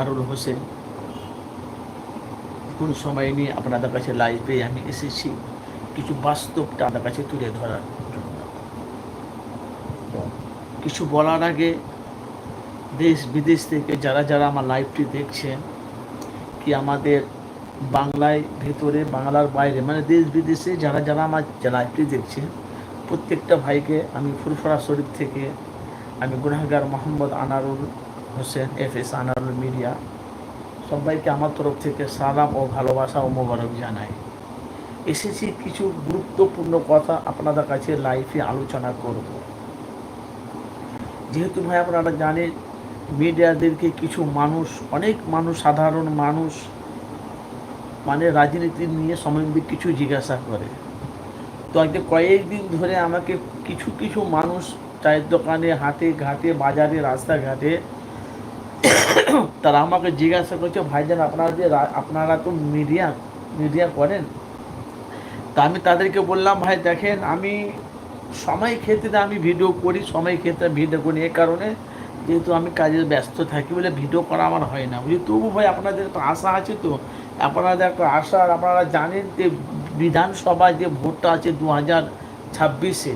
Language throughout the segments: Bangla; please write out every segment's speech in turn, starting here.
আরুল হোসেন। কোন সময় নিয়ে আপনাদের কাছে লাইভে আমি এসেছি, কিছু বাস্তবটা আপনার কাছে তুলে ধরার কিছু বলার আগে দেশ বিদেশ থেকে যারা যারা আমার লাইভটি দেখছেন, কি আমাদের বাংলায় ভেতরে, বাংলার বাইরে মানে দেশ বিদেশে যারা যারা আমার লাইভটি দেখছেন, প্রত্যেকটা ভাইকে আমি ফুরফরা শরীফ থেকে আমি গুনাহগার Mohammad Anarul Hossain F S Anarul media, সবাইকে আমার তরফ থেকে সালাম ও ভালোবাসা ও মোবারক জানাই। এসেছি কিছু গুরুত্বপূর্ণ কথা আপনাদের কাছে লাইভে আলোচনা করব। যেহেতু ভাই আপনারা জানেন, মিডিয়াদেরকে কিছু মানুষ, অনেক মানুষ, সাধারণ মানুষ মানে রাজনীতি নিয়ে সম্বন্ধে কিছু জিজ্ঞাসা করে। তো আজকে কয়েকদিন ধরে আমাকে কিছু কিছু মানুষ চায়ের দোকানে হাতে ঘাটে, বাজারে, রাস্তাঘাটে তারা আমাকে জিজ্ঞাসা করছে ভাইজান আপনারা যে আপনারা তো মিডিয়া মিডিয়া করেন। তা আমি তাদেরকে বললাম, ভাই দেখেন, আমি সময় ক্ষেত্রে আমি ভিডিও করি, সময় ক্ষেত্রে ভিডিও করি। এ কারণে যেহেতু আমি কাজে ব্যস্ত থাকি বলে ভিডিও করা আমার হয় না। বুঝলি তবু ভাই, আপনাদের তো আশা আছে তো। আপনাদের একটা আশা, আর আপনারা জানেন যে বিধানসভায় যে ভোটটা আছে দু হাজার ছাব্বিশে।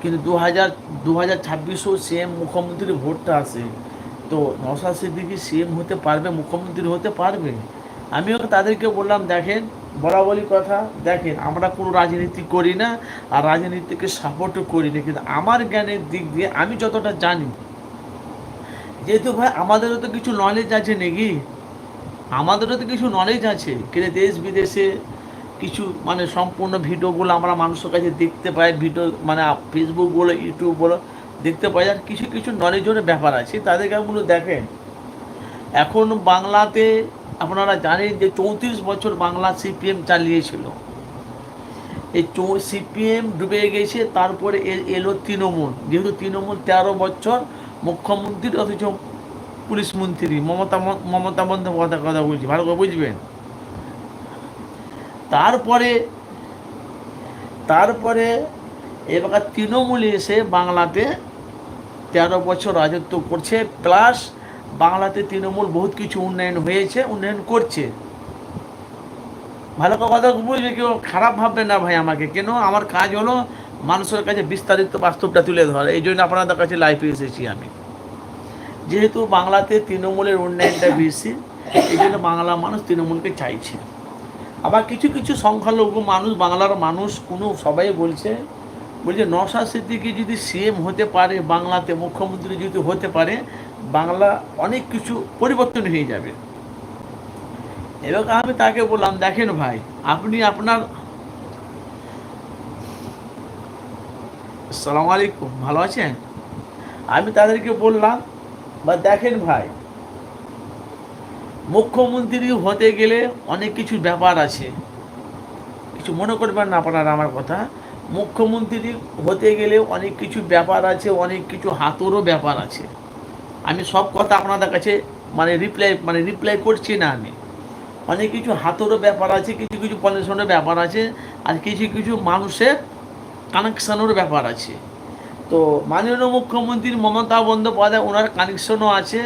কিন্তু দু হাজার দু হাজার ছাব্বিশেও সিএম মুখ্যমন্ত্রীর ভোটটা আছে। তো নওশাদ সিদ্দিকি সিএম হতে পারবে, মুখ্যমন্ত্রী হতে পারবে? আমিও তাদেরকে বললাম, দেখেন বরাবরই কথা, দেখেন, আমরা কোনো রাজনীতি করি না আর রাজনীতিকে সাপোর্টও করি না। কিন্তু আমার জ্ঞানের দিক দিয়ে আমি যতটা জানি, যেহেতু ভাই আমাদেরও তো কিছু নলেজ আছে নাকি? আমাদেরও তো কিছু নলেজ আছে। কিন্তু দেশ বিদেশে কিছু মানে সম্পূর্ণ ভিডিওগুলো আমরা মানুষের কাছে দেখতে পাই ভিডিও মানে ফেসবুক বলো ইউটিউব বলো দেখতে পাই আর কিছু কিছু নলেজের ব্যাপার আছে তাদেরকে আমগুলো দেখেন। এখন বাংলাতে আপনারা জানেন যে চৌত্রিশ বছর বাংলা সিপিএম চালিয়েছিল। এই সিপিএম ডুবে গেছে, তারপরে এলো তৃণমূল। যেহেতু তৃণমূল তেরো বছর মুখ্যমন্ত্রী অথচ পুলিশ মন্ত্রী, মমতা মমতা বন্দ্যোপাধ্যায় কথা বলছি, ভালো করে বুঝবেন। তারপরে তারপরে এবার তৃণমূল এসে বাংলাতে তেরো বছর রাজত্ব করছে প্লাস বাংলাতে তৃণমূল বহুত কিছু উন্নয়ন হয়েছে, উন্নয়ন করছে। ভালো কথা বুঝবে কেউ খারাপ ভাববে না ভাই আমাকে, কেন? আমার কাজ হলো মানুষের কাছে বিস্তারিত বাস্তবটা তুলে ধরা, এই জন্য আপনাদের কাছে লাইফে এসেছি আমি। যেহেতু বাংলাতে তৃণমূলের উন্নয়নটা বেশি, এই জন্য বাংলা মানুষ তৃণমূলকে চাইছে। আবার কিছু কিছু সংখ্যালঘু মানুষ, বাংলার মানুষ কোনো সবাই বলছে বলছে নশা সিদ্দিকি যদি সিএম হতে পারে বাংলাতে, মুখ্যমন্ত্রী যদি হতে পারে, বাংলা অনেক কিছু পরিবর্তন হয়ে যাবে। এবার আমি তাকে বললাম, দেখেন ভাই, আপনি আপনার আসসালামু আলাইকুম, ভালো আছেন? আমি তাদেরকে বললাম, বা দেখেন ভাই, মুখ্যমন্ত্রী হতে গেলে অনেক কিছু ব্যাপার আছে। কিছু মনে করবেন না আপনারা আমার কথা। মুখ্যমন্ত্রী হতে গেলে অনেক কিছু ব্যাপার আছে, অনেক কিছু হাতেরও ব্যাপার আছে। আমি সব কথা আপনাদের কাছে মানে রিপ্লাই মানে রিপ্লাই করছি না আমি। অনেক কিছু হাতেরও ব্যাপার আছে, কিছু কিছু পলিউশনের ব্যাপার আছে, আর কিছু কিছু মানুষের কানেকশানেরও ব্যাপার আছে। তো মাননীয় মুখ্যমন্ত্রী মমতা বন্দ্যোপাধ্যায়, ওনার কানেকশনও আছে।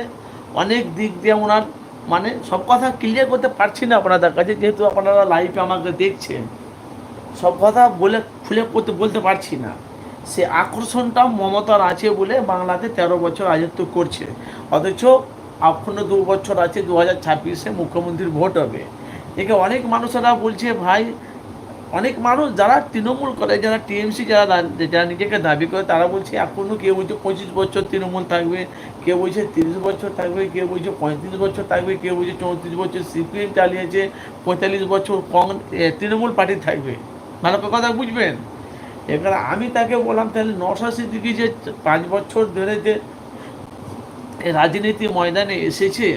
অনেক দিক দিয়ে ওনার মানে সব কথা ক্লিয়ার করতে পারছি না আপনাদের কাছে, যেহেতু আপনারা লাইফে আমাকে দেখছেন। সব কথা বলে খুলে করতে বলতে পারছি না। সে আকর্ষণটা মমতার আছে বলে বাংলাতে তেরো বছর রাজত্ব করছে। অথচ এখনও দু বছর আছে, দু হাজার ছাব্বিশে মুখ্যমন্ত্রীর ভোট হবে। একে অনেক মানুষেরা বলছে, ভাই, অনেক মানুষ যারা তৃণমূল করে, যারা টিএমসি, যারা যারা নিজেকে দাবি করে, তারা বলছে এখনও কেউ বলছে পঁচিশ বছর তৃণমূল থাকবে, কেউ বলছে তিরিশ বছর থাকবে, কেউ বলছে পঁয়ত্রিশ বছর থাকবে, কেউ বলছে চৌত্রিশ বছর সিপিএম চালিয়েছে, পঁয়তাল্লিশ বছর কংগ্রেস তৃণমূল পার্টি থাকবে। ভালো কথা বুঝবেন? এবার আমি তাকে বললাম, তাহলে নশা সিদ্দিকি যে পাঁচ বছর ধরে যে রাজনীতি ময়দানে এসেছে,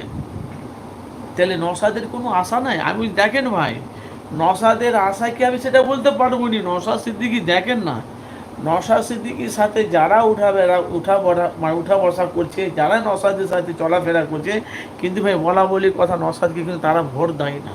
তাহলে নসাদের কোনো আশা নাই? আমি দেখেন ভাই নসাদের আশা কি আমি সেটা বলতে পারব নি? নসাদ সিদ্দিকি দেখেন না। নসাদ সিদ্দিকির সাথে যারা উঠা বেড়া, উঠা বড়া মানে উঠা বসা করছে, যারা নসাদের সাথে চলাফেরা করছে, কিন্তু ভাই বলা বলি কথা নশাদকে কিন্তু তারা ভোট দেয় না।